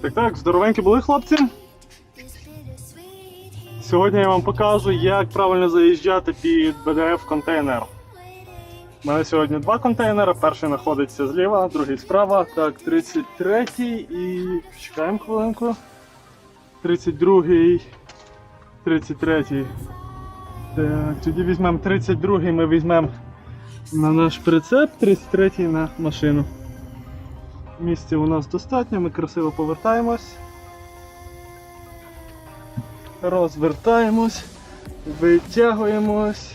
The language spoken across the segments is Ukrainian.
Так, так, здоровенькі були хлопці. Сьогодні я вам покажу, як правильно заїжджати під BDF контейнер. У мене сьогодні два контейнери. Перший знаходиться зліва, другий справа. Так, 33 і. Чекаємо хвилинку. 32 33 Так, тоді візьмемо 32 ми візьмемо на наш прицеп, 33 на машину. Місця у нас достатньо, ми красиво повертаємось. Розвертаємось, витягуємось.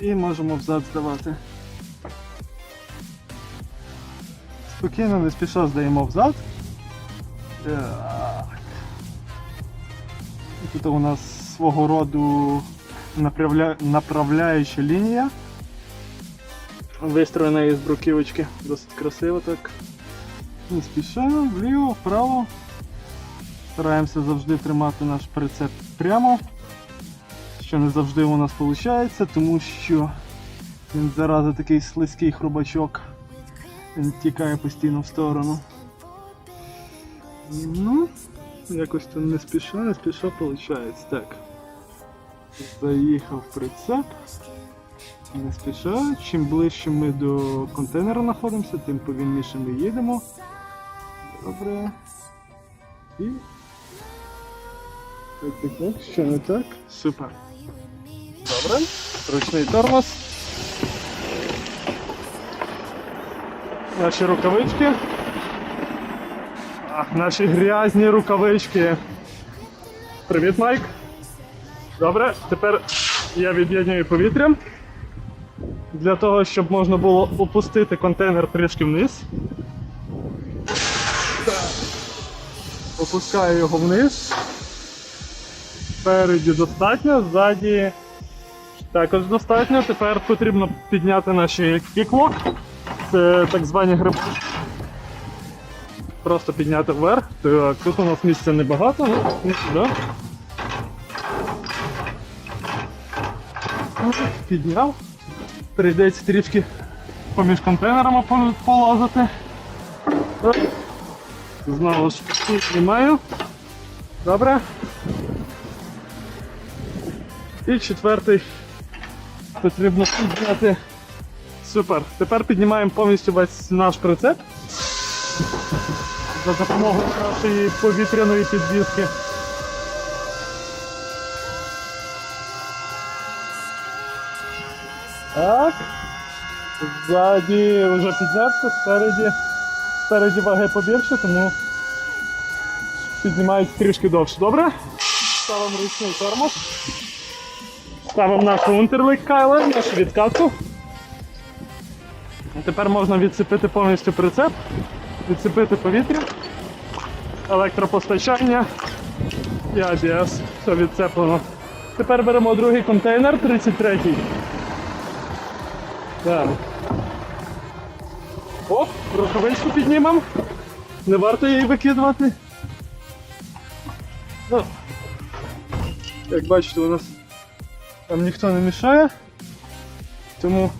І можемо взад здавати. Спокійно, не спіша здаємо взад. Так. Тут у нас свого роду направля... направляюча лінія. Вистроєна із бруківочки. Досить красиво так. Не спішаємо, вліво, вправо. Стараємося завжди тримати наш прицеп прямо. Що не завжди у нас виходить, тому що він зарази такий слизький хрубачок. Він тікає постійно в сторону. Ну, якось то не спіша, не спіша виходить. Так. Заїхав прицеп. Не спіша. Чим ближче ми до контейнера знаходимося, тим повільніше ми їдемо. Добре. І. Так, так, так, що не так? Супер. Добре. Ручний тормоз. Наші рукавички. А, наші грязні рукавички. Привіт, Майк. Добре, тепер я від'єднюю повітря. Для того, щоб можна було опустити контейнер трішки вниз. Опускаю його вниз. Спереді достатньо, ззаді також достатньо. Тепер потрібно підняти наші кіклок. Це так звані гриби. Просто підняти вверх. Так, тут у нас місця небагато, ну, сюди. Підняв. Прийдеться трішки поміж контейнерами пол- полазити. Знову ж знімаю. Добре. І четвертий потрібно підняти. Супер. Тепер піднімаємо повністю весь наш прицеп за допомогою нашої повітряної підвіски. Так. Ззаді вже піднявся, спереді, спереді ваги побільше, тому піднімають трішки довше. Добре? Ставимо ручний тормоз. Ставимо нашу унтерлик кайле, нашу відкатку. Тепер можна відцепити повністю прицеп, відцепити повітря, електропостачання і ABS. Все відцеплено. Тепер беремо другий контейнер, 33-й. Так. Оп, рукавичку піднімемо. Не варто її викидувати. Ну, як бачите, у нас там ніхто не мішає. Тому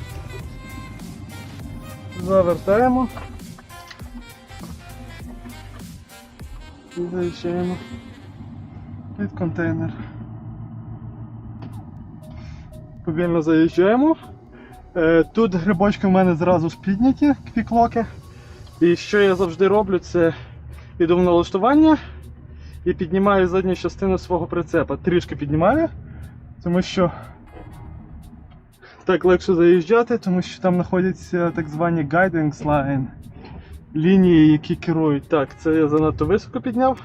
завертаємо. І заїжджаємо під контейнер. Повільно заїжджаємо. Е, Тут грибочки в мене зразу ж підняті, квіклоки. І що я завжди роблю, це йду в налаштування і піднімаю задню частину свого прицепа. Трішки піднімаю, тому що так легше заїжджати, тому що там знаходяться так звані guidance line, лінії, які керують. Так, це я занадто високо підняв.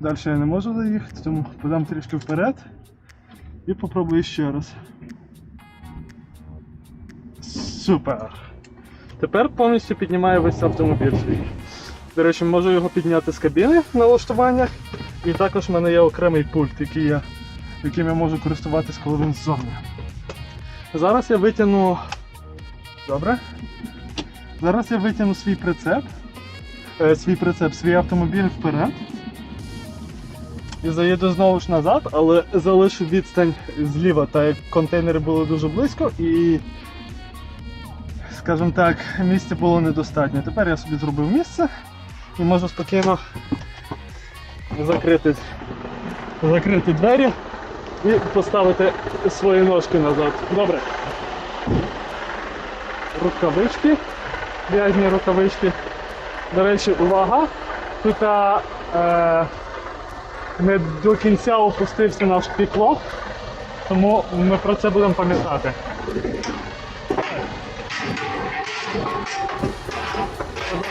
Далі я не можу заїхати, тому подам трішки вперед і попробую ще раз. Супер! Тепер повністю піднімаю весь автомобіль свій. До речі, можу його підняти з кабіни в налаштуваннях. І також в мене є окремий пульт, який я, яким я можу користуватись, коли він ззовні. Зараз я витягну. Добре. Зараз я витягну свій прицеп. Е, свій прицеп, свій автомобіль вперед. І заїду знову ж назад, але залишу відстань зліва, так як контейнери були дуже близько і скажімо так, місця було недостатньо. Тепер я собі зробив місце і можу спокійно закрити, закрити двері і поставити свої ножки назад. Добре. Рукавички, в'язні рукавички. До речі, увага! Тут е, не до кінця опустився наш піклок, тому ми про це будемо пам'ятати.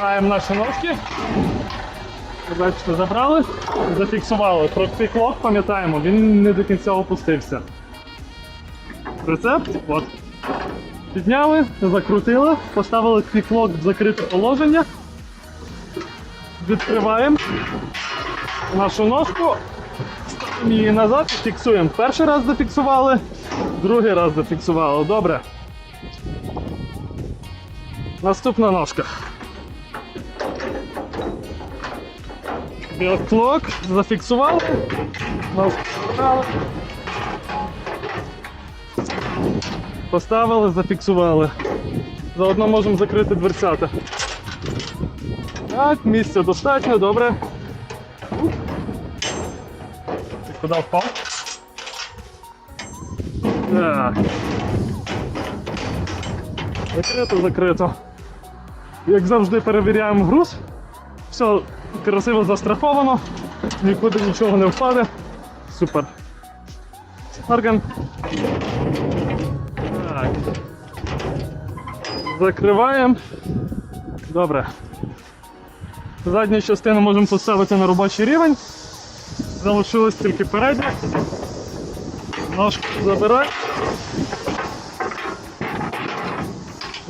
Забираємо наші ножки. Бачите, забрали, зафіксували. Про піклок пам'ятаємо, він не до кінця опустився. Рецепт, от. Підняли, закрутили, поставили піклок в закрите положення. Відкриваємо нашу ножку, ставимо її назад і фіксуємо. Перший раз зафіксували, другий раз зафіксували. Добре. Наступна ножка. Білклок зафіксували. Поставили, зафіксували. Заодно можемо закрити дверцята. Так, місця достатньо, добре. Ти куди впав? Так. Закрито, закрито. Як завжди перевіряємо груз. Все красиво застраховано, нікуди нічого не впаде. Супер. Орган. Так. Закриваємо. Добре. Задню частину можемо поставити на робочий рівень. Залишилось тільки передня. Ножку забирай.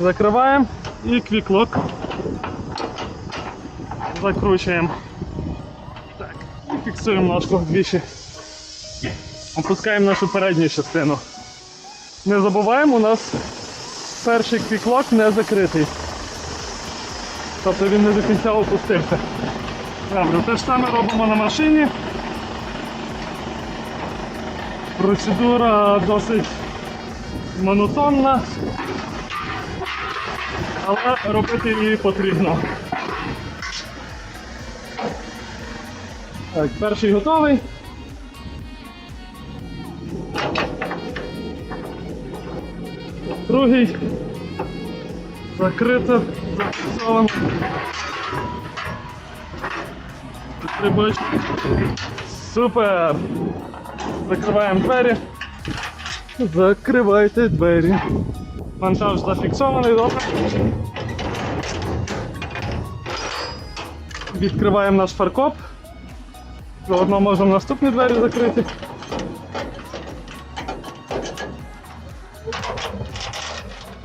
Закриваємо і квіклок. Закручуємо. Так. І фіксуємо ножку двічі. Опускаємо нашу передню частину. Не забуваємо, у нас перший квіклок не закритий. Тобто він не до кінця опустився. Добре, те ж саме робимо на машині. Процедура досить монотонна, але робити її потрібно. Так, перший готовий. Другий. Закрито, зафіксовано. Трибочки. Супер! Закриваємо двері. Закривайте двері. Монтаж зафіксований, добре. Відкриваємо наш фаркоп. Заодно можемо наступні двері закрити.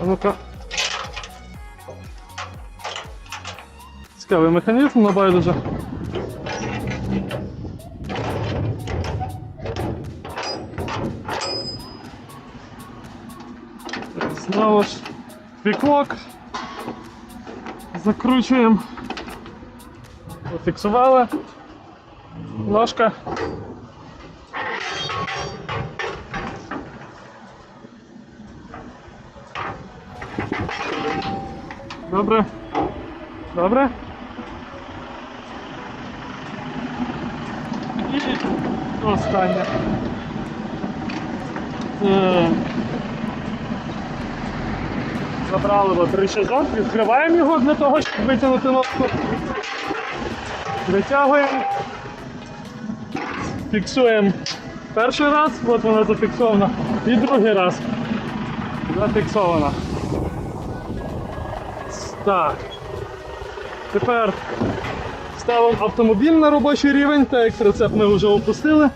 А ну-ка. Цікавий механізм, але байдуже. Знову ж піклок. Закручуємо. Зафіксували. Ножка. Добре. Добре. І останнє. Е, Забрали рычажок, відкриваємо його для того, щоб витягнути ножку. Витягуємо. Фіксуємо перший раз, от вона зафіксована, і другий раз зафіксована. Так. Тепер ставимо автомобіль на робочий рівень, так як прицеп ми вже опустили.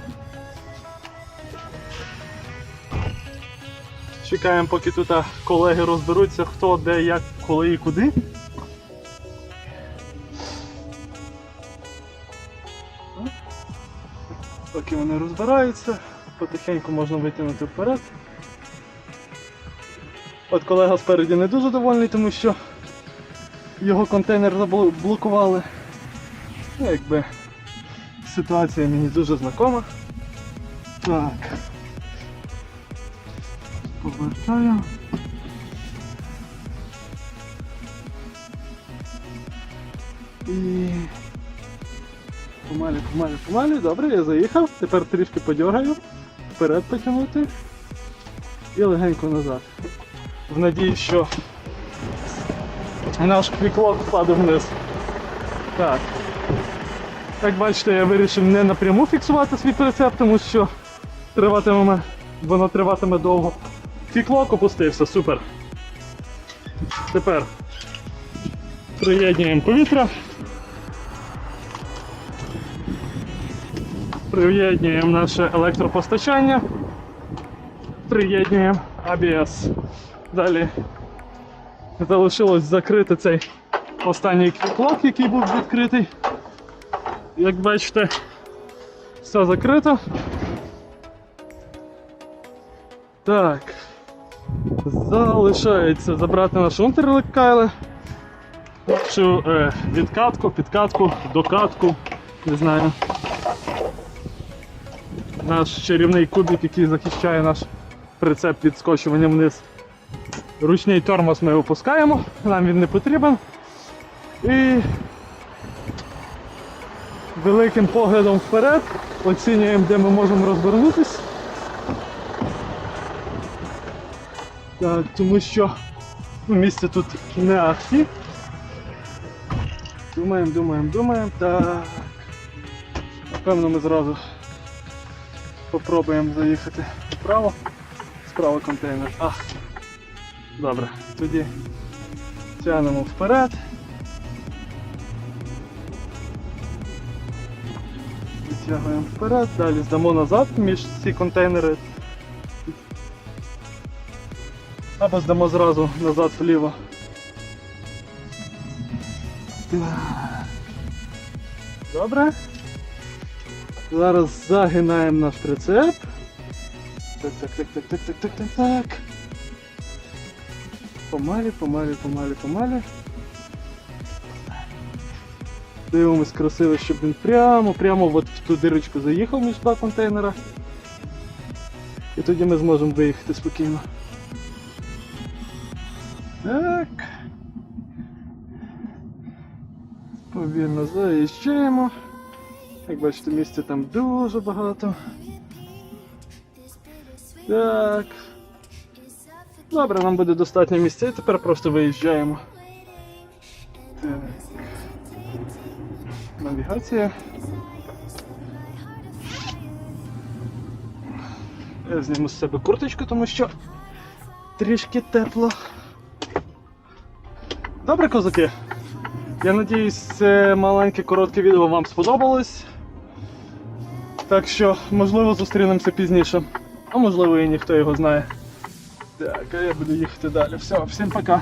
Чекаємо, поки тут колеги розберуться, хто, де, як, коли і куди. Поки вони розбираються, потихеньку можна витягнути вперед. От колега спереді не дуже довольний, тому що його контейнер заблокували. Ну, якби ситуація мені дуже знакома. Так. Повертаю. І... Помалі, помалі, помалі. Добре, я заїхав. Тепер трішки подергаю. Вперед потягнути. І легенько назад. В надії, що наш квіклок впаде вниз. Так. Як бачите, я вирішив не напряму фіксувати свій прицеп, тому що триватиме, воно триватиме довго. Квіклок опустився, супер. Тепер приєднуємо повітря. Приєднуємо наше електропостачання. Приєднуємо ABS. Далі залишилось закрити цей останній квіклок, який був відкритий. Як бачите, все закрито. Так. Залишається забрати наш унтерликкайле. Цю е, відкатку, підкатку, докатку, не знаю. Наш чарівний кубик, який захищає наш прицеп від скочування вниз. Ручний тормоз ми опускаємо, нам він не потрібен. І великим поглядом вперед оцінюємо, де ми можемо розвернутися. Тому що місце тут не ахті. Думаємо, думаємо, думаємо. Так. Напевно, ми зразу попробуємо заїхати вправо. Справа контейнер. Ах. Добре, тоді тягнемо вперед. Витягуємо вперед, далі здамо назад між ці контейнери. Або здамо зразу назад вліво. Добре. Зараз загинаємо наш прицеп. Так, так, так, так, так, так, так, так, так. Помалі, помалі, помалі, помалі. Дивимось красиво, щоб він прямо, прямо от в ту дирочку заїхав між два контейнера. І тоді ми зможемо виїхати спокійно. Так. Повільно заїжджаємо. Як бачите, місця там дуже багато. Так. Добре, нам буде достатньо місця і тепер просто виїжджаємо. Так. Навігація. Я зніму з себе курточку, тому що трішки тепло. Добре, козаки. Я надіюсь, це маленьке коротке відео вам сподобалось. Так що, можливо, зустрінемося пізніше. А можливо і ніхто його знає. Так, а я буду їхати далі. Все, всім пока.